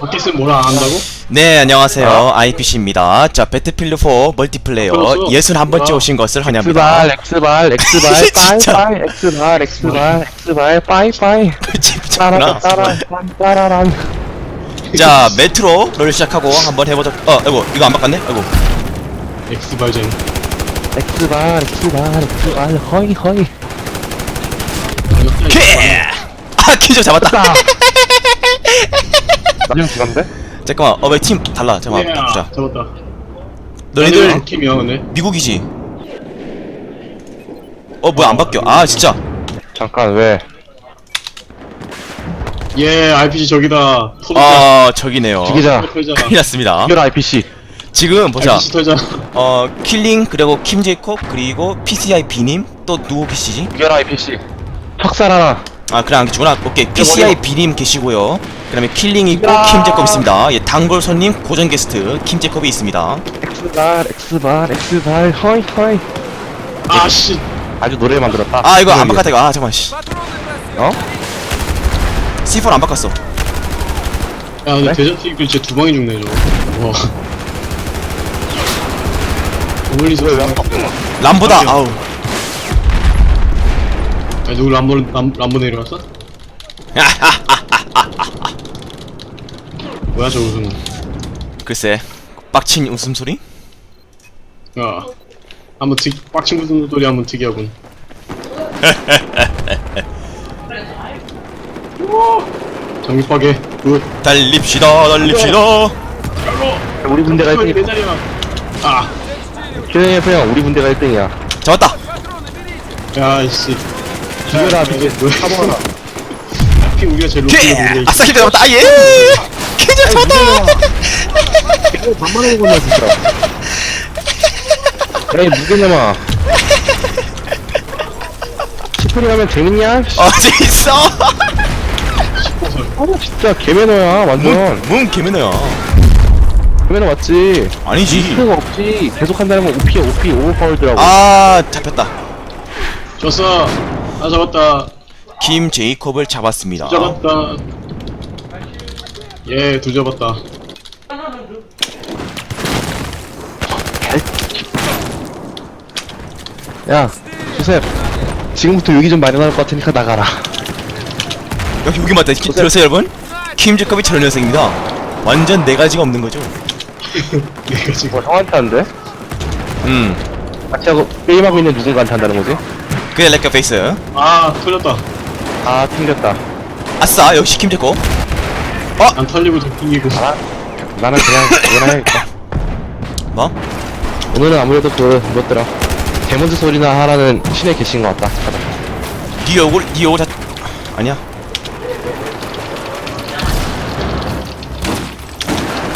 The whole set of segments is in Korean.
밖에서는 뭐라 안 한다고? 네 안녕하세요 IPC입니다 자 배틀필드 4 멀티플레이어. 예순 한 번째 아. 오신 것을 환영합니다 엑스발, 엑스발, 엑스발, 진짜. 빠이, 빠이, 엑스발, 엑스발, 엑스발, 빠이, 빠이. 미쳤구나 따라, 따라, 따라란. 자 메트로를 시작하고 한번 해보자 어 아이고 이거 안 바꿨네 아이고 엑스발전 엑스발, 엑스발, 엑스발, 허이, 허이. 아 퀴즈 잡았다 나중 기간데? 잠깐만 어 왜 팀 달라 잠깐만 야 바꾸자 잡았다 너희들 팀이야 근데 미국이지 어 뭐야 안 바뀌어 아 진짜 잠깐, 왜? 예 RPG 저기다 아 저기네요 죽이자. 털자 큰일 났습니다 이걸 IPC. 지금 보자 RPG 털자 어 킬링 그리고 킴 제이콥 그리고 PCI B님 또 누구 계시지? 이걸 IPC. 척살 하나. 아 그래 안 계시구나. 오케이. PCI B님 계시고요. 그 다음에 킬링 있고 야. 킴 제이콥 있습니다. 예 단골 손님 고정 게스트 킴 제이콥이 있습니다. 엑스발, 엑스발, 엑스발, 허이, 허이. 아씨. 아주 노래 만들었다. 아 이거 안 노래 바꿨다 이거 아 잠깐만 씨. 어? C4 안 바꿨어. 야 근데 네? 데저트 그 진짜 두 방이 죽네 저거. 와. 어물리서 왜안 람보다 바뀌어. 야 누구 람보 람, 람보 내려왔어? 뭐야 저 웃음은 글쎄 빡친 웃음소리? 야 한번 특 빡친 웃음 소리 한번 특이하군 정립하게 굿 달립시다 달립시다 우리 군대가 내 1등이야. 자리야 아 조용히 해서 형, 우리 군대가 1등이야. 잡았다 야이씨 죽여라, 야, 미제. 너- 사보라. 하필 우리가 제일 개! 높은 거 모르고 아싸 잡았다 아예 킬드 잡았다 이거 반만하는 거냐, 진짜. 야, 이 무게냐마. 시프리 하면 재밌냐? 씨, 어 재밌어 아, 진짜 개매너야, 완전. 뭔 개매너야 개매너 맞지? 아니지 스가 없지. 계속 한다는 건 OP야, OP, 오버파울드라고. 아 잡혔다 졌어 아 잡았다 김 제이콥을 잡았습니다 잡았다 예두 잡았다 야, 조셉. 지금부터 여기 좀 마련할 것 같으니까 나가라. 여기 여기 맞다 키- 들었어요 여러분? 김 제이콥이 저런 녀석입니다 완전 네 가지가 없는 거죠 내가 지금 뭐, 형한테 한대? 음 같이 하고, 게임하고 있는 누군가한테 한다는 거지? 그게 렉카 페이스 아 털렸다 아, 튕겼다. 아싸 역시 김 제이콥 안 털리고 좀 튕기고 아, 나는 그냥, 그거나 해야겠다. 뭐? 오늘은 아무래도 그, 뭐였더라. 데몬즈 소리나 하라는 신의 계신 것 같다. 가자. 네 얼굴 네 얼굴 다 아니야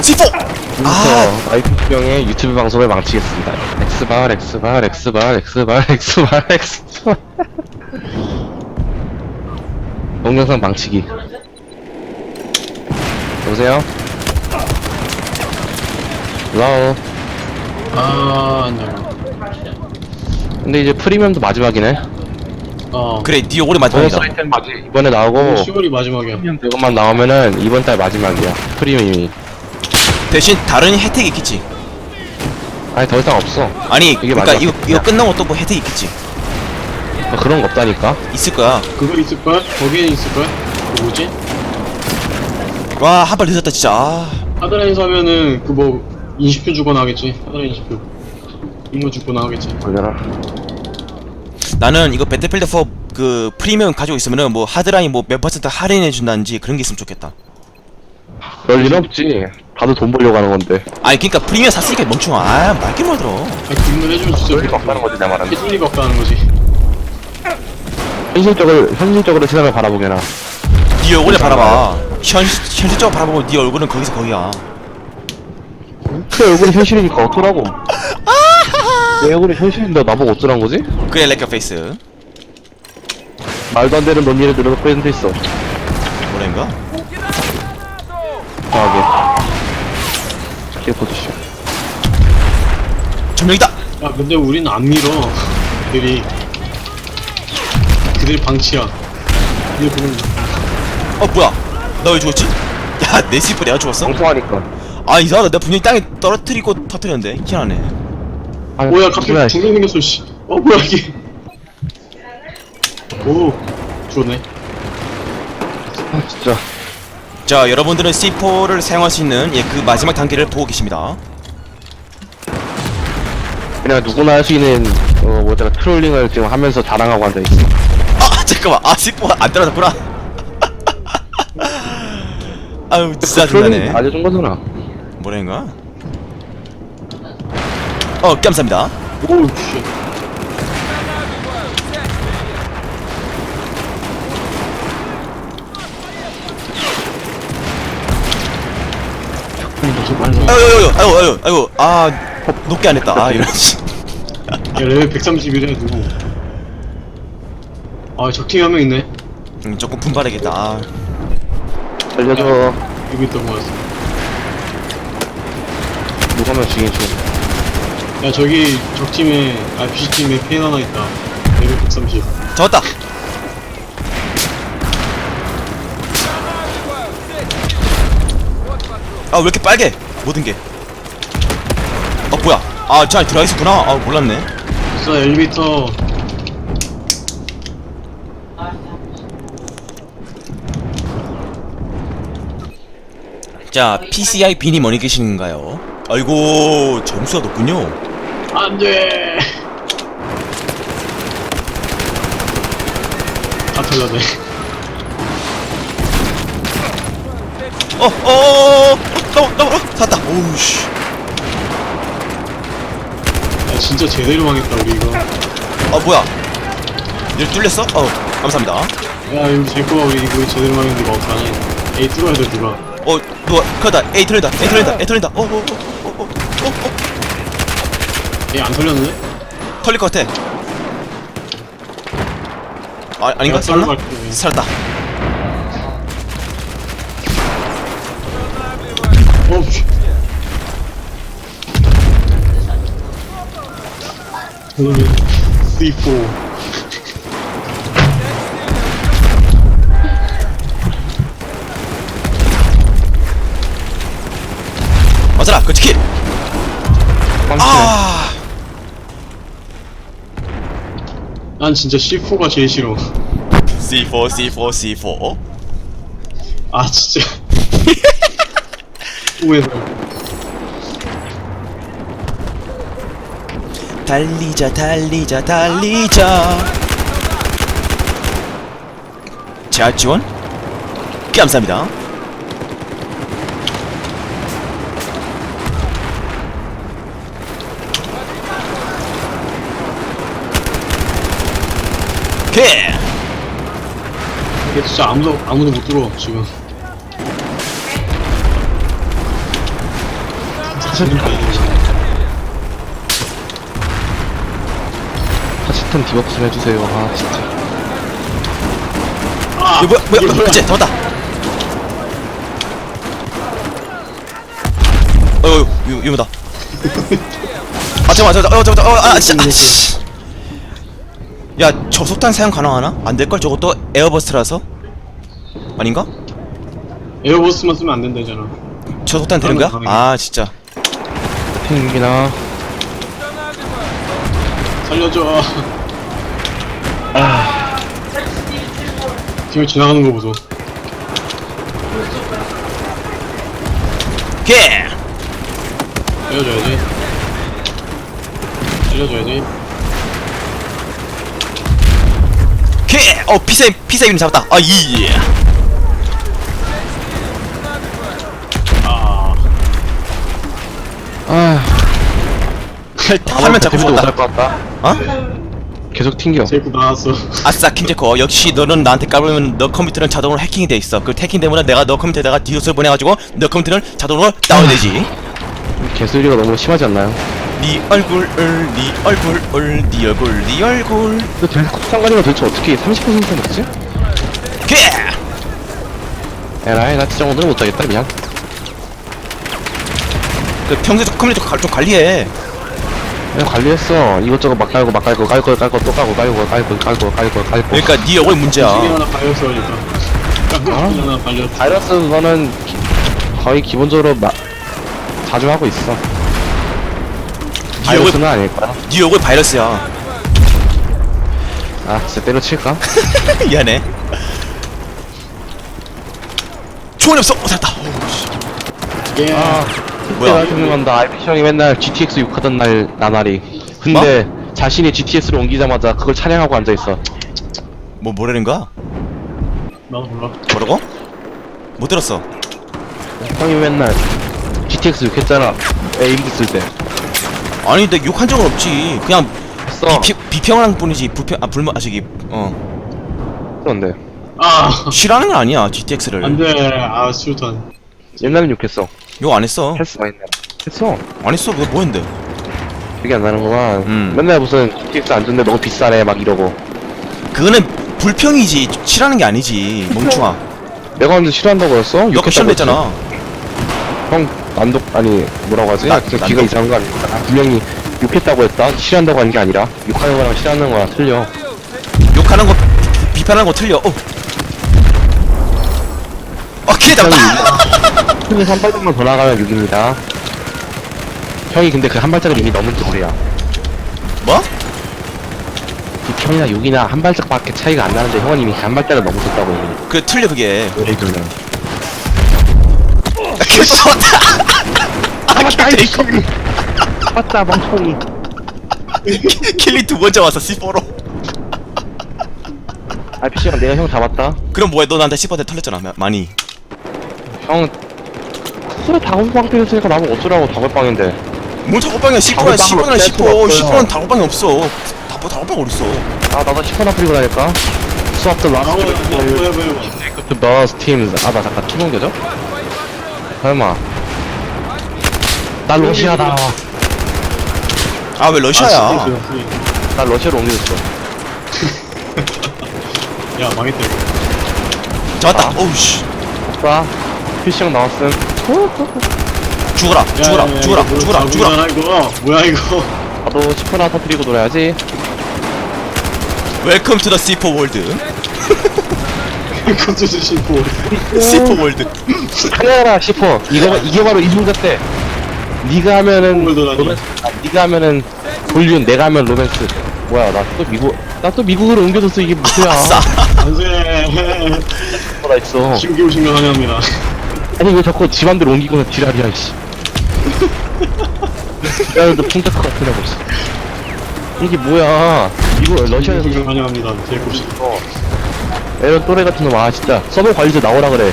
C4 아 부터 IP병의 유튜브 방송을 망치겠습니다. 엑스발, 엑스발, 엑스발, 엑스발, 엑스발, 엑스발. 동영상 망치기. 여보세요? 와우. 아 안녕 근데 이제 프리미엄도 마지막이네. 어 그래 네 얼굴이 보너스 마지막이다 아이템 마지 이번에 나오고 10월이 마지막이야 프리미엄 이것만 나오면은 이번 달 마지막이야. 프리미엄이. 대신 다른 혜택이 있겠지 아니 더 이상 없어. 아니 이게 그러니까 마지막 이거 이거 혜택이야. 끝나고 또 뭐 혜택 있겠지 뭐 그런 거 없다니까. 있을 거야 그거 있을걸? 거기에 있을걸? 그 뭐지? 와 한 발 늦었다 진짜 아, 하드라인 사면은 그 뭐 인식표 주거나 하겠지 하드라인 인식표 이거 주거나 하겠지 걸려라. 나는 이거 배틀필드 4그 프리미엄 가지고 있으면은 뭐 하드라인 뭐 몇 퍼센트 할인해 준다든지 그런 게 있으면 좋겠다 그럴 일 없지. 다들 돈 벌려고 하는 건데. 아니 그니까 프리미엄 샀으니까 멍충아 아 말게 뭘 들어 아 기분을 해주면 진짜 그럴 리가 없다는 거지 내 말은. 해줄 리가 없다는 거지 현실적으로 현실적으로 세상을 바라보게나. 네 얼굴에 바라봐 현, 현실적으로 바라보고 네 얼굴은 거기서 거기야 내 얼굴이 현실이니까 어쩌라고. 내 얼굴이 현실인데 나보고 어쩌란 거지? 그래 렉카 페이스 말도 안 되는 논리를 늘어놓고 있는 데 있어. 뭐라인가? 이상하게. 킬 포지션. 점령이다 야 근데 우린 안 밀어 그들이 그들이 방치야 근데 보면 어 뭐야 나 왜 죽었지? 야내 C4 내가 죽었어? 방송하니까. 아 이상하다 내가 분명히 땅에 떨어뜨리고 터뜨렸는데 희한하네 아, 뭐야 갑자기 중경 생겼어 씨. 어 뭐야 이게. 오 죽었네. 아, 진짜. 자 여러분들은 C4를 사용할 수 있는 예, 그 마지막 단계를 보고 계십니다 그냥 누구나 할 수 있는, 어, 뭐더라, 트롤링을 지금 하면서 자랑하고 앉아 있어. 아 잠깐만 아 C4가 안 떨어졌구나 아유 진짜 장난해 알려준 거잖아. 뭐라는가? 어 감사합니다 오우 씨. 아유 아유 아유 아유 아유 아 높게 안 했다 아 이런 씨. 야 레벨 131이야 누구? 아 적팀이 한 명 있네. 음, 조금 분발해야겠다 아, 알려줘. 여기 있던 거였어. 누가 면 중. 야 저기 적팀에 아 BC팀에 펜 하나 있다. 레벨 130. 잡았다 아 왜 이렇게 빨개 모든 게어 뭐야 아저 안에 들어가 있었구나 아 몰랐네 자 엘리베이터. 자 PCI 빈이 머니 계시는가요? 아이고 점수가 높군요 안 돼. 다 털렸네. 어 어 어어 너무 너무 샀다 오우씨 야 진짜 제대로 망했다 우리 이거. 아 뭐야 얘 뚫렸어? 어 감사합니다 야 이거 제 거야 우리 이거 제대로 망했는데 이거 어떡하니? 에이 뚫어야 돼 누가. 어 누가 그러다 에이 털린다 에이 털린다 에이 털린다 어어어어어어 어, 어, 어, 에이 안 털렸네? 털릴 것 같아 아 아닌가 내가 살았나? 썰러 갈게. 살았다 어. 씨. 그러면 C4 맞아라 그 치킨. 아. 아. 난 진짜 C4가 제일 싫어. C4 C4 C4. 아 진짜. 4에서 달리자 달리자 달리자. 제아 지원. 감사합니다 오케이 이게 진짜 아무도 아무도 못 들어 지금. 타치턴 디버프 좀 해주세요. 아, 진짜. 아, 이거 뭐야 뭐야 그치 잡았다! 어유 유무다? 아 잠깐만 잠깐만 어 잠깐만 어아 진짜 아, 씨. 야 저속탄 사용 가능하나? 안 될걸 저것도 에어버스트라서 아닌가? 에어버스만 쓰면 안 된다잖아 저속탄 되는 거야? 가능해. 아 진짜 핑기나. 살려줘 아 지금 지나가는 거 보소 오케이 살려줘야지 살려줘야지 피사 피사 이름 잡았다. 아이 아. 아, 화면 잡고 죽었다. 것 같다. 어? 계속 튕겨. 제이크 나왔어. 아싸 킴제코 역시 너는 나한테 까불면 너 컴퓨터는 자동으로 해킹이 돼 있어. 그 해킹 때문에 내가 너 컴퓨터에다가 디도스를 보내가지고 너 컴퓨터는 자동으로 다운되지. 개소리가 너무 심하지 않나요? 네 얼굴 네 얼굴 네 얼굴 네 얼굴 근데 델스코 상관이가 도대체 어떻게 30% 먹지? 오케이 에라이, 나 진짜 오늘은 못하겠다, 미안. 그 평소에 컴퓨터 가- 좀 관리해 그냥 관리했어. 이것저것 막 깔고, 막 깔고, 깔고, 깔고, 또 깔고, 깔고, 깔고, 깔고, 깔고, 깔고. 그러니까 네 얼굴 문제야 하나 발렸어 하나 발렸어 바이러스 그거는 거의 기본적으로 마, 자주 하고 있어. 니 얼굴 바이러스는 아닐 거야. 니 얼굴 바이러스야 아, 진짜 때려칠까? 미안해 총알이 없어 어 살았다 어우, 씨. 예. 아, 뭐야? 뭐야? 생각난다. 알피시 형이 맨날 GTX 욕하던 날 나날이. 근데 자신이 GTS를 옮기자마자 그걸 찬양하고 앉아 있어. 뭐 뭐라는 거야? 나도 몰라. 뭐라고? 못 들었어 형이 맨날 GTX 욕했잖아. 에임드 쓸 때. 아니 근데 욕한 적은 없지 그냥 했어. 비평, 비평한 뿐이지 불평 아 불만 아 저기 어 그런데 아, 싫어하는 건 아니야 GTX를 안 돼. 아, 술탄. 옛날엔 욕했어. 욕 안 했어 했어 옛날. 했어. 안 했어 그거 뭐 했는데 기억이 안 나는구만. 음. 맨날 무슨 GTX 안 좋은데 너무 비싸네 막 이러고. 그거는 불평이지 싫어하는 게 아니지 멍충아 내가 언제 싫어한다고 했어? 너 욕했다고 했지? 형 난독 아니 뭐라고 하지? 나- 그 난독. 이상한 거 아닙니까? 난 분명히 욕했다고 했다. 싫어한다고 한 게 아니라 욕하는 거랑 싫어하는 거랑 틀려. 욕하는 거 비- 비판하는 거 틀려 어. 어 기회 잡다 형이 한 발짝만 더 나가면 6입니다. 형이 근데 그 한 발짝은 이미 넘은 돌이야. 뭐? 2편이나 6이나 한 발짝밖에 차이가 안 나는데 형은 이미 한 발짝을 이미. 그 틀려 그게. 아, 그 쏘다 아 맞다 이거 맞다 멍청이. 킬리 두 번째 왔어 C4로 RPC가 내가 형 잡았다. 그럼 뭐해 너 나한테 C4대 털렸잖아 마- 많이 형 그래 다골빵 때렸으니까 나보고 어쩌라고 다골빵인데. 뭔 작업방이야 C4야 작업방은 C4는 없을 수가 C4 없어요. C4는 작업방이 없어 다 작업방 어딨어 아 나도 10원 아프리고 다닐까? 수업도 아, 라스트 뭐야, 뭐야, 뭐야, 뭐야. 그 버스 팀즈 아나 잠깐 팀 옮겨줘? 설마 나 러시아다 아왜 러시아야? 아, 스윙. 나 러시아로 옮겨줬어. 야, 망했다, 이거. 잡았다. 아. 어우 씨. 오빠 필시형 나왔음. 죽어라 야, 죽어라 야, 야, 죽어라 이거 죽어라 뭐 죽어라. 자국이잖아, 이거. 뭐야, 이거. 나도 10원 터뜨리고 놀아야지. 웰컴 투 더 C4 월드 컨트롤 씹고. C4 월드 하려라 10원 이거 이게 바로 이중잣대 니가 하면은 홀더라니. 로맨스 아, 니가 하면은 볼륨 내가 하면 로맨스 뭐야 나 또 미국 나 또 미국으로 옮겨줬어 이게 아싸 안돼. 뭐가 있어 신기 오신 거 환영합니다. 아니 왜 자꾸 집안대로 옮기고는 지랄이야 이씨 지랄도 풍자크 같으냐고 씨 이게 뭐야 이거 러시아에서 신기 오신 거 환영합니다. 제일 곱시. 어 이런 또래 같은 놈아 진짜 서버 관리자 나오라 그래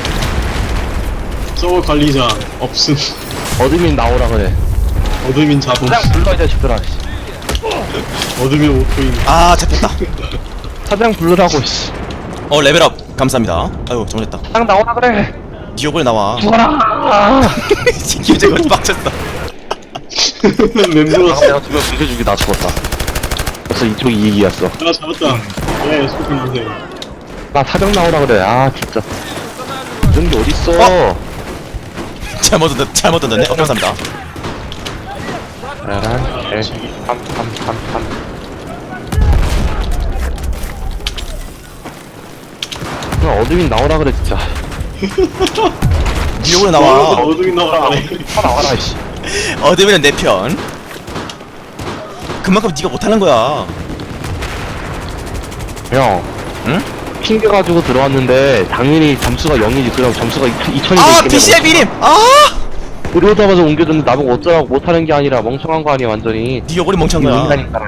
서버 관리자 없음. 어드민 나오라 그래 어드민 자동. 사장 불러 이 자식들아 씨. 어드민 오토인. 아 잡혔다 사장 부르라고 씨 어 레벨업 감사합니다 아유 잘못했다 사장 나오라 그래 디오블 나와 죽어라 김재건 빡쳤어 멤버로서. 내가 두명 비켜주기 나 죽었다 벌써 이쪽이 이익이었어 아, 잡았다. 예, 소금 주세요. 나 사장 나오라 그래 아 진짜 이런 게 어딨어 어? 잘못 던졌 잘못 던졌네. 어 감사합니다. 라란 개팜팜팜팜 그냥 어드민 나오라 그래 진짜. 어, 나와. 나와라. 그래. 아 나와라 이씨. 어드민은 내 편. 그만큼 네가 못하는 거야. 형. 응? 핑계 가지고 들어왔는데 당연히 점수가 0이지. 그럼 점수가 2000이 아 PCI 미림 아! 들어오자마자 옮겨줬는데 나보고 어쩌라고 못하는 게 아니라 멍청한 거 아니야 완전히. 디오블이 멍청한 거야. 인간이니까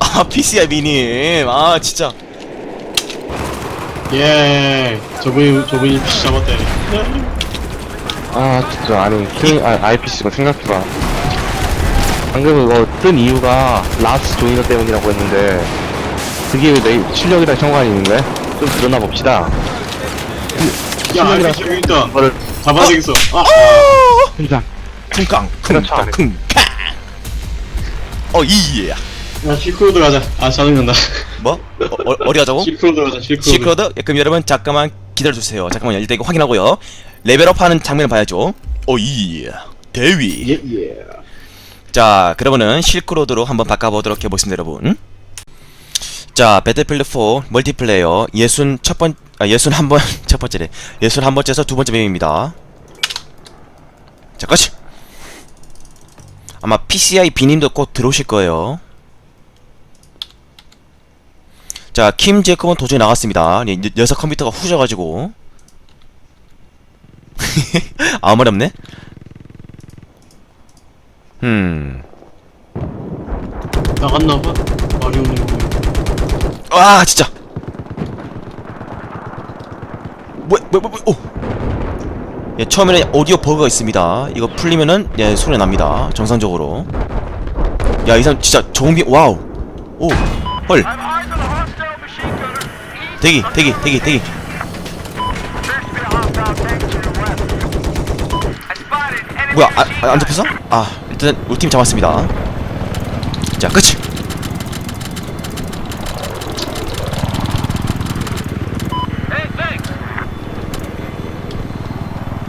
아 PCI 미님 아 진짜. 예. 저분이, 저분이 PC 잡았대. 아 진짜. 아니 킹 아, IPC가 생각해봐. 방금 그거 뜬 이유가 라스 조이너 때문이라고 했는데 그게 왜내 실력이랑 상관이 있는 거야? 좀 드러나 봅시다 야, 실력이랑 알겠어, 여기 있다. 이거를 잡아야 되겠어. 아, 그냥 쿵깡 그렇죠. 쿵깡 쿵깡 어 이예 야, 실크로드 가자. 아, 짜증난다. 뭐? 어, 어, 어디 가자고? 실크로드 가자, 실크로드. 시크로드? 예, 그럼 여러분 잠깐만 기다려주세요 잠깐만요 일단 이거 확인하고요 레벨업 하는 장면을 봐야죠 오예 대위 예, 예. 자 그러면은 실크로드로 한번 바꿔보도록 해보겠습니다 여러분 자 배틀필드 4 멀티플레이어 예순 첫번 아 예순 한번 첫 번째래 예순 한 번째에서 두 번째 맵입니다 자, 까지. 아마 PCI 비님도 곧 들어오실 거예요. 자, 킴 제이콥은 도저히 나갔습니다. 예, 녀- 녀석 컴퓨터가 후져가지고. 아무 말 없네? 음. 나갔나봐 마리오님 아, 진짜! 뭐야, 뭐야, 뭐야, 오! 예, 처음에는 오디오 버그가 있습니다. 이거 풀리면은, 예, 소리 납니다. 정상적으로. 야, 이 사람 진짜 정비, 와우! 오! 헐! 대기, 대기, 대기, 대기. 뭐야, 아, 아, 안 잡혔어? 아, 일단 우리 팀 잡았습니다. 자, 끝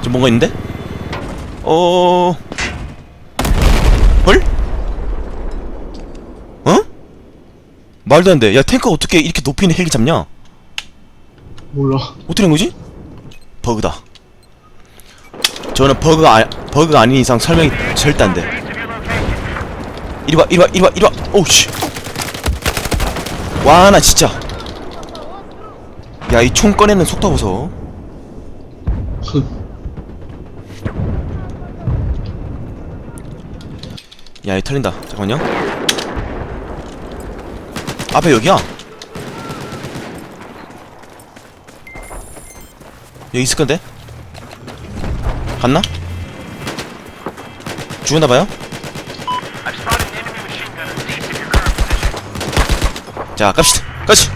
이! 지금 뭔가 있는데? 어... 헐? 어? 말도 안 돼. 야, 탱커 어떻게 이렇게 높이 있는 헬기 잡냐? 몰라 어떻게 된 거지? 버그다. 저는 버그가, 아, 버그가 아닌 이상 설명이 절대 안 돼. 이리 와, 이리 와, 이리 와, 이리 와. 오우, 씨. 와, 나 진짜. 야, 이 총 꺼내는 속도 보소. 야, 이 털린다. 잠깐만요. 앞에 여기야. 여기 있을 건데? 갔나? 죽었나봐요? 자, 갑시다. 가시!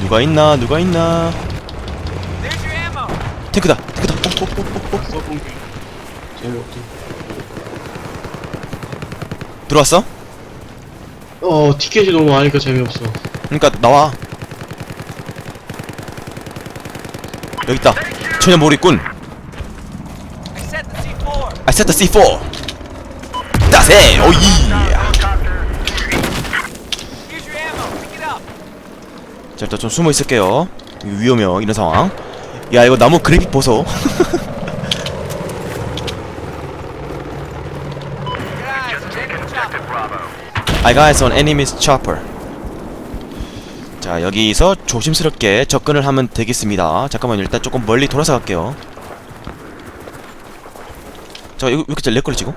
누가 있나, 누가 있나. 탱크다, 들어왔어? 어 티켓이 너무 많으니까 재미없어 그니까, 나와. 여기 있다. 전혀 모르겠군. I set the C4. 따세! 오이! 자, 일단 좀 숨어 있을게요. 위험해요, 이런 상황. 야, 이거 나무 그래픽 보소. I got an enemy's chopper. 자, 여기서 조심스럽게 접근을 하면 되겠습니다. 잠깐만요, 일단 조금 멀리 돌아서 갈게요. 자, 이거 왜 이렇게 렉 걸리지, 이거?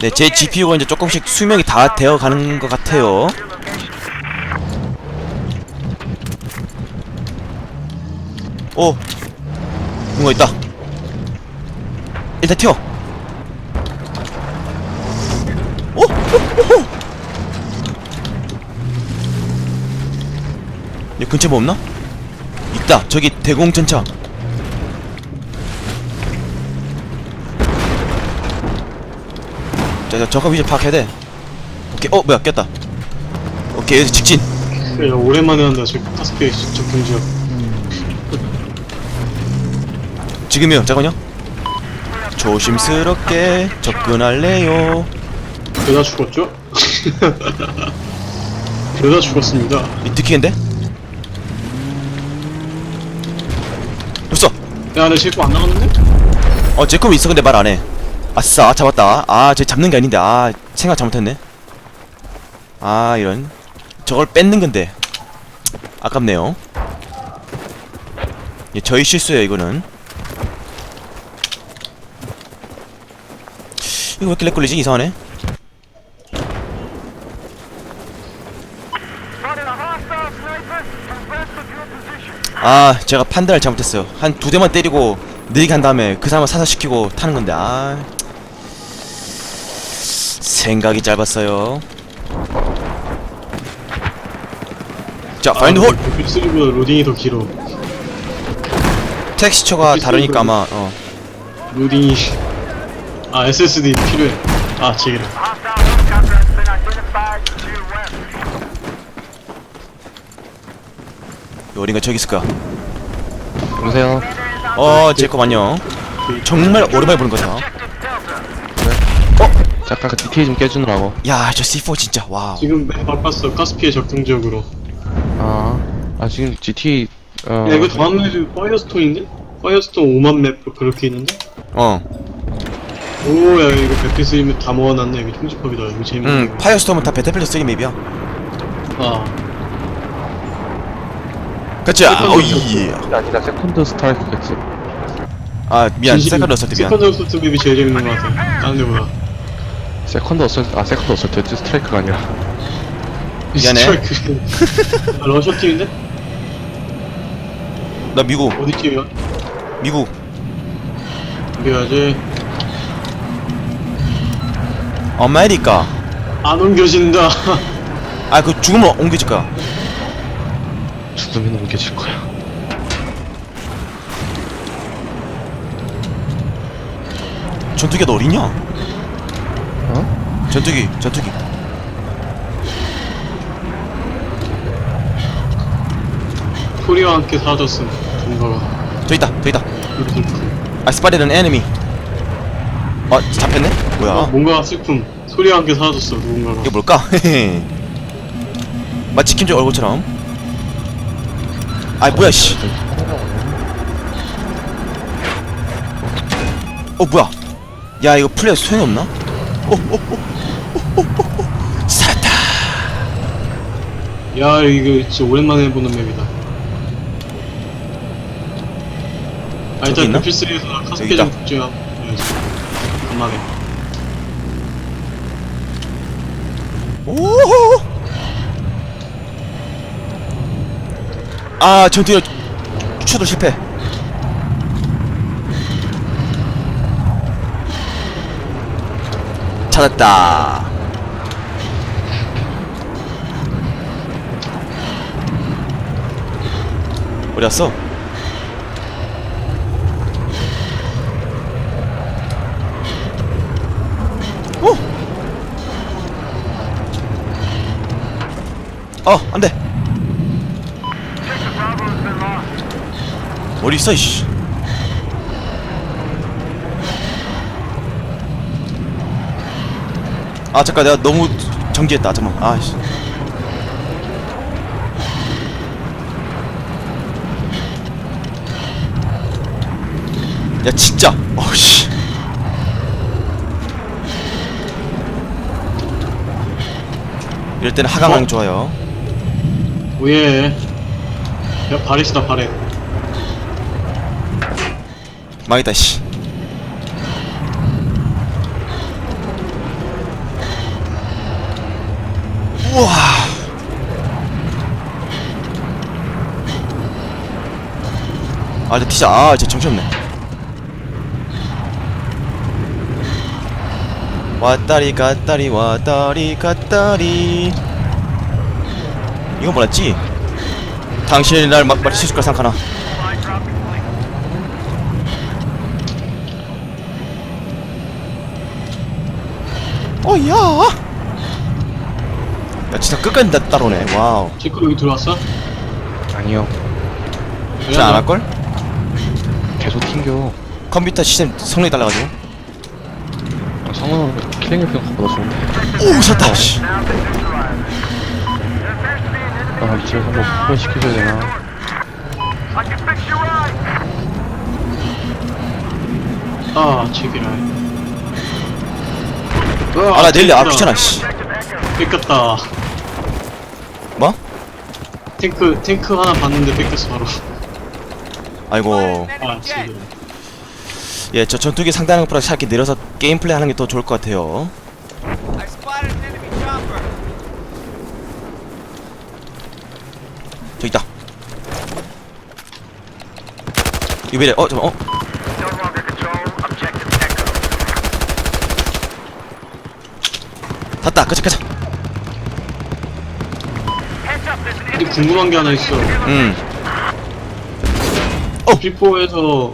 네, 제 GPU가 이제 조금씩 수명이 다 되어 가는 것 같아요. 오, 뭔가 있다. 일단 튀어. 오, 오, 근처에 뭐 없나? 있다. 저기 대공전차. 자, 자, 저거 위치 파악해야 돼. 오케이, 어, 뭐야, 꼈다. 오케이, 여기 직진. 그래 오랜만에 한다 지금 다섯 개 진짜 경지야 지금이요, 잠깐만요. 조심스럽게 접근할래요. 그러다 죽었죠? 그러다 죽었습니다 이 느끼는데? 됐어. 야, 내 제거 안 나갔는데? 어, 제컵 있어, 근데 말 안 해. 아싸, 잡았다. 아, 쟤 잡는 게 아닌데. 아, 생각 잘못했네. 아, 이런. 저걸 뺏는 건데. 아깝네요. 예, 저희 실수예요, 이거는. 이거 왜 이렇게 렉 걸리지? 이상하네. 아, 제가 판단을 잘못했어요. 한 두 대만 때리고 느리게 한 다음에 그 사람을 사살시키고 타는 건데, 아. 생각이 짧았어요. 자, 파인드 홀! 빅3보다 로딩이 더 길어 텍스처가 비슷해, 다르니까. 아마, 어. 로딩이 아 SSD 필요해 아 제기라 이 어딘가 저기 있을 거야. 여보세요? 어, 제거 안녕. 정말 오랜만에 보는 거다. 어? 잠깐 그 디테일 좀 깨주느라고. 야 저 C4 진짜 와우 지금 맵 바꿨어. 가스피해 적중 지역으로. 아, 아 지금 GTA 어. 야, 이거 다음 맵이 파이어스톤인데? 파이어스톤 5만 맵 그렇게 있는데? 어 오, 야, 이거 백피스 맵다 모아놨네. 이거 총집합이다. 이거 재밌네. 응, 파이어스톰은 다 배틀필드 3 맵이야. 아, 오 어설트. 예. 아니다 세컨드 스트라이크겠지. 아 미안, 진심이- 세컨드 어설트 미안. 세컨드 어설트 맵이 제일 재밌는 것 같아. 다른 데보다. 세컨드 어설트 아 세컨드 어설트였지 스트라이크가 아니라. 미안해. 스트라이크. 아, 러시아 팀인데? 나 미국, 어디 팀이야? 미국. 이겨야지. 아메리카. 안 옮겨진다. 아 그 죽으면 옮겨질 거야. 죽으면 옮겨질 거야. 전투기가 너 어디냐? 어? 전투기, 전투기. 코리아와 함께 사라졌음. 뭔가가. 저 있다, 저 있다. I spotted an enemy. 어 잡혔네? 뭐야? 아, 뭔가 슬픔. 소리와 함께 사라졌어. 누군가가. 이게 뭘까? 헤헤. 마치 김조 얼굴처럼. 아이 뭐야 씨. 어 뭐야? 야 이거 플레이 소용이 없나? 어, 오오오오오오 살았다. 야, 이거 진짜 오랜만에 보는 맵이다. 아, 저기 일단 있나? 베피스에서 여기 카스케 있다. 좀 국제야. 간만에. 오호. 아 전투력 추돌 실패. 찾았다. 어디 갔어? 어, 안 돼. 어디 있어, 이씨. 아, 잠깐, 내가 너무 정지했다. 잠깐만. 아 씨. 야, 진짜. 어씨. 이럴 때는 하강왕 어? 좋아요. 오예. 야, 바렛이다, 바렛. 망했다 씨. 우와. 아, 저 티자, 아, 진짜 정신 없네. 왔다리 갔다리 왔다리 갔다리. 이거 몰랐지? 당신이 날 막, 맞추실 걸 생각하나? 어, 야! 야, 진짜 끝까지 나 따라오네. 와우. 지금 여기 들어왔어? 아니요. 잘안 할걸? 계속 튕겨. 컴퓨터 시스템 성능이 달라가지고. 아, 성은 킬링 에프보다 좋은데. 오, 샀다, 씨. 아 이제 한번 후원 시켜줘야 되나? 아, 제기라. 아, 나 내일래. 아, 귀찮아, 씨. 뺏겼다. 뭐? 탱크, 탱크 하나 봤는데 뺏겼어, 바로. 아이고. 아, 제기라. 예, 저 전투기 것보다 샷기 내려서 게임 플레이 하는 게 더 좋을 것 같아요. I spotted an enemy chopper. 저기 있다. 왜래? 어, 잠깐, 어? 탔다. 가자, 가자. 근데. 궁금한 게 하나 있어. 음. P4에서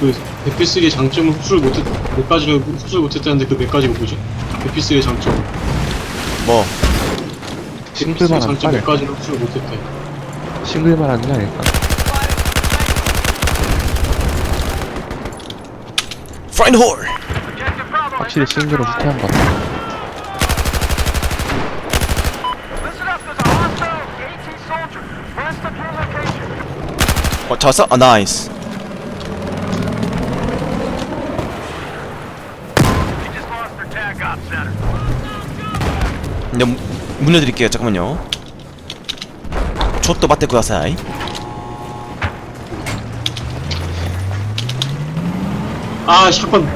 그 베피스의 장점을 흡수를 못했, 몇 가지를 흡수를 못했다는데 그 몇 가지가 뭐지? 베피스의 장점. 뭐. 베피스의 싱글만 안 장점 몇. 가지를 흡수를 못했대. 싱글만 하는 게 아닐까? Bravo 확실히 싱글은 후퇴한 것 같아. 어 잡았어? 아 나이스. 근데 문- 문 열드릴게요 잠깐만요 촛도 맞대 구다사이 아 샷건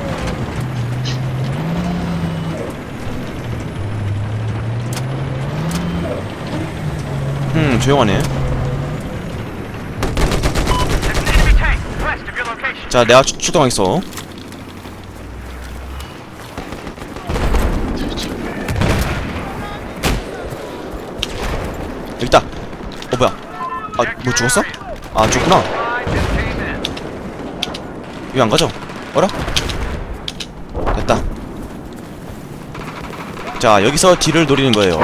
음 조용하네. 자 내가 추, 출동하겠어 여기 있다 어 뭐야 아 뭐 죽었어? 아 죽구나. 왜 안 가죠? 어라? 됐다 자 여기서 딜을 노리는 거예요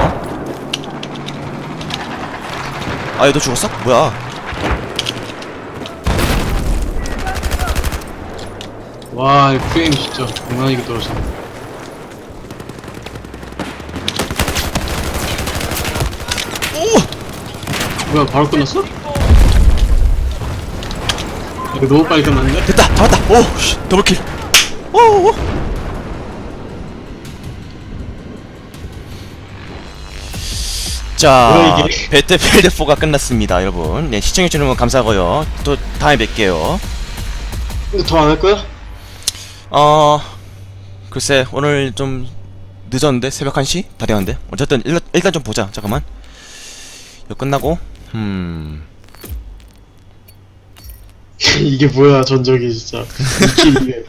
아 얘도 죽었어? 뭐야 와 이 프레임 진짜 장난이게 떨어지네 뭐야 바로 끝났어? 이거 너무 빨리 끝났는데? 됐다 잡았다 오 씨, 더블킬 오, 오. 자 뭐야, 이게? 배틀필드 4가 끝났습니다 여러분 네, 시청해주는 건 감사하고요 또 다음에 뵐게요 더안 할 거야? 어 글쎄 오늘 좀 늦었는데 새벽 1시? 다 되었는데 어쨌든 일단, 일단 좀 보자 잠깐만 이거 끝나고 음 이게 뭐야 전적이 진짜. 2킬 2배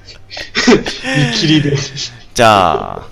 2킬 2배 자